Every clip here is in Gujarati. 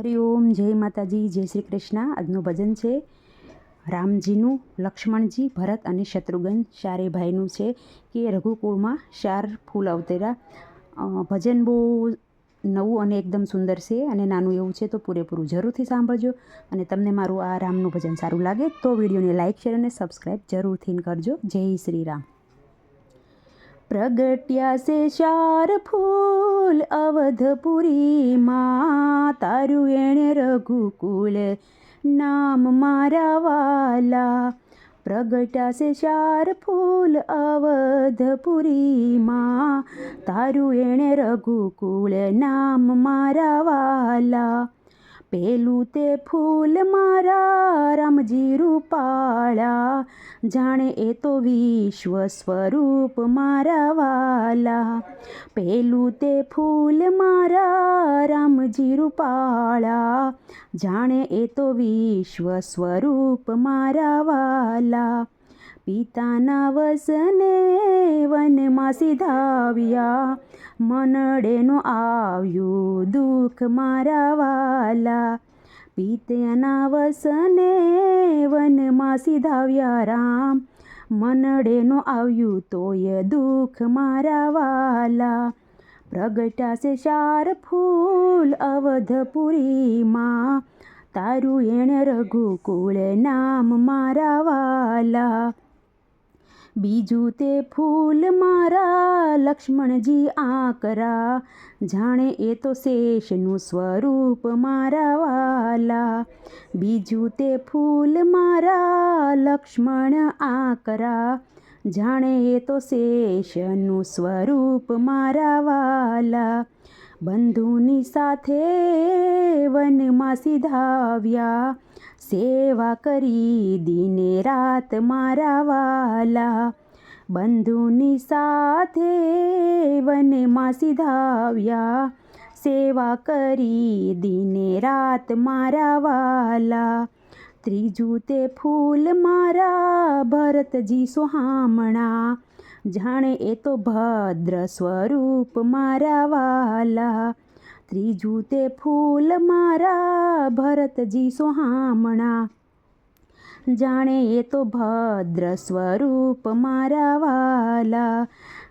હરિઓમ જય માતાજી, જય શ્રી કૃષ્ણ. આજનું ભજન છે રામજીનું લક્ષ્મણજી, ભરત અને શત્રુઘ્ન ચારે ભાઈનું છે કે રઘુકુળમાં શાર ફૂલ અવતેરા ભજન બહુ નવું અને એકદમ સુંદર છે અને નાનું એવું છે તો પૂરેપૂરું જરૂરથી સાંભળજો અને તમને મારું આ રામનું ભજન સારું લાગે તો વિડીયોને લાઇક શેર અને સબસ્ક્રાઈબ જરૂરથી કરજો. જય શ્રી રામ. પ્રગટ્યા સે ચાર ફૂલ અવધપુરીમાં તારું એણે રઘુકુલ નામ મારા વાલા પ્રગટ્યા સે ચાર ફૂલ અવધપુરીમાં તારું એણે રઘુકુળ નામ મારા વાલા પેલું તે ફૂલ મારા રામજી રૂપાળા. જાણે એ તો વિશ્વ સ્વરૂપ મારા વાલા. પેલું તે ફૂલ મારા રામજી રૂપાળા. જાણે એ તો વિશ્વ સ્વરૂપ મારા વાલા. પિતાના વસને વનમાં સીધાવ્યા. મનડેનો આવ્યું દુઃખ મારા વાલા. પિતાના વસને વનમાં સીધાવ્યા રામ. મનડેનો આવ્યું તોય દુઃખ મારા વાલા. પ્રગટાશે ચાર ફૂલ અવધપુરીમાં તારું એણે રઘુકુળ નામ મારા વાલા. બીજું તે ફૂલ મારા લક્ષ્મણજી આકરા. જાણે એ તો શેષનું સ્વરૂપ મારા વાલા. બીજું તે ફૂલ મારા લક્ષ્મણ આકરા. જાણે એ તો શેષનું સ્વરૂપ મારા વાલા. બંધુની સાથે વનમાં સીધાવ્યા. સેવા કરી દિને રાત મારા વાલા. બંધુની સાથે વનમાં સીધાવ્યા. સેવા કરી દિને રાત મારા વાલા. ત્રીજું તે ફૂલ મારા ભરતજી સોહામણા. જાણે એ તો ભદ્ર સ્વરૂપ મારા વાલા. ત્રીજું તે ફૂલ મારા ભરતજી સોહામણા. જાણે એ તો ભદ્ર સ્વરૂપ મારા વાલા.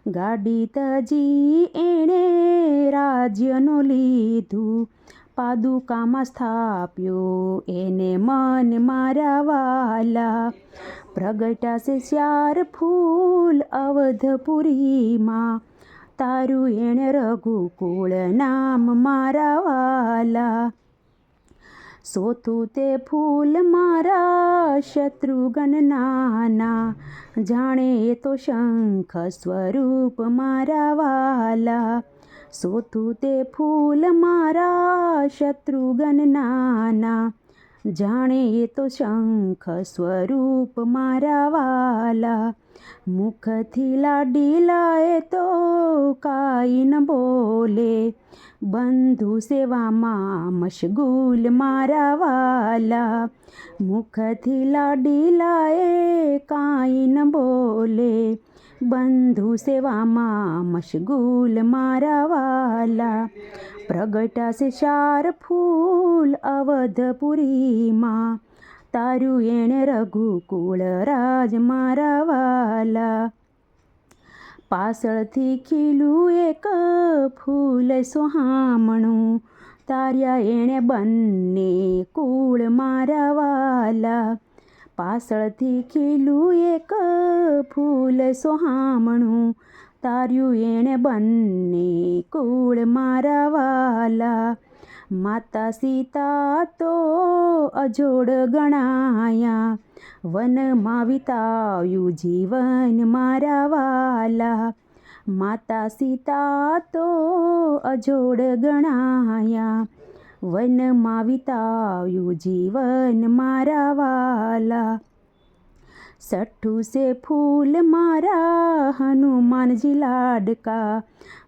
ગાડી તજી એણે રાજ્યનો લીધું. પાદુકામાં સ્થાપ્યો એને મન મારા વાલા. પ્રગટાશે શ્યાર ફૂલ અવધપુરીમાં. તારું એણે રઘુકુળ નામ મારા વાલા. સોથું તે ફૂલ મારા શત્રુઘ્ન નાના. જાણે એ તો શંખ સ્વરૂપ મારા વાલા. સોથું તે ફૂલ મારા શત્રુઘ્ન નાના. જાણે એ તો શંખ સ્વરૂપ મારા વાલા. મુખથી લાડીલા એ તો કાંઈ ન બોલે. બંધુ સેવામાં મશગુલ મારા વાલા. મુખથી લાડીલા એ કાંઈ ન બોલે. બંધુ સેવામાં મશગુલ મારા વાલા. પ્રગટાશે ચાર ફૂલ અવધપુરીમાં. તારું એણે રઘુકુળ રાજ મારા વાલા પાછળથી ખીલું એક ફૂલ સોહામણું. તાર્યા એણે બંને કુળ મારા વાલા પાછળથી ખીલું એક ફૂલ સોહામણું. તાર્યું એણે બંને કુળ મારા વાલા. માતા સીતા તો અજોડ ગણાયા. વનમાં વિતાવ્યું જીવન મારા વાલા. માતા સીતા તો અજોડ ગણાયા. વનમાં વિતાવ્યું જીવન મારા વાલા. સઠ્ઠું સે ફૂલ મારા હનુમાનજી લાડકા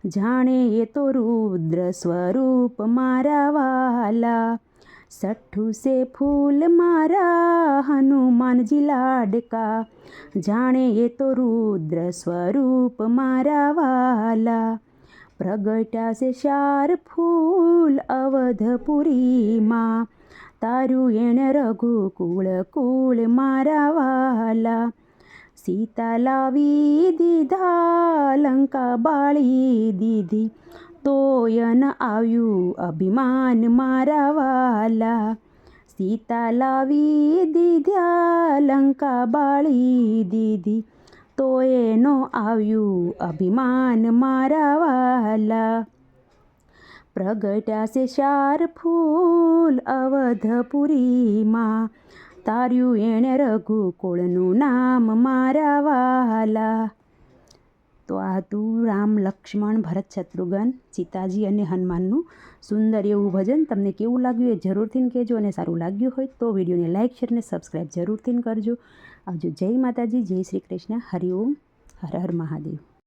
જાણે એ તો રુદ્ર સ્વરૂપ મારા વાલા સઠ્ઠું સે ફૂલ મારા હનુમાનજી લાડકા જાણે એ તો રુદ્ર સ્વરૂપ મારા વાલા પ્રગટ્યા છે શાર ફૂલ અવધપુરીમાં તારું એણે રઘુકુળ કુળ મારા વાલા સીતા લાવી દીધા લંકા બાળી દીધી તોયન આવ્યું અભિમાન મારા વાલા સીતા લાવી દીધા લંકા બાળી દીધી તો આવ્યું અભિમાન મારા વાલા પ્રગટ્યા છે ચાર ફૂલ અવધપુરીમાં તાર્યું એણે રઘુકુળનું નામ મારા વાલા તો આ હતું રામ લક્ષ્મણ ભરત શત્રુઘ્ન સીતાજી અને હનુમાનનું સુંદર એવું ભજન. તમને કેવું લાગ્યું એ જરૂરથી કહેજો અને સારું લાગ્યું હોય તો વિડીયોને લાઇક શેર અને સબસ્ક્રાઈબ જરૂરથી કરજો. આવજો જય માતાજી, જય શ્રી કૃષ્ણ. હરિઓમ હર હર મહાદેવ.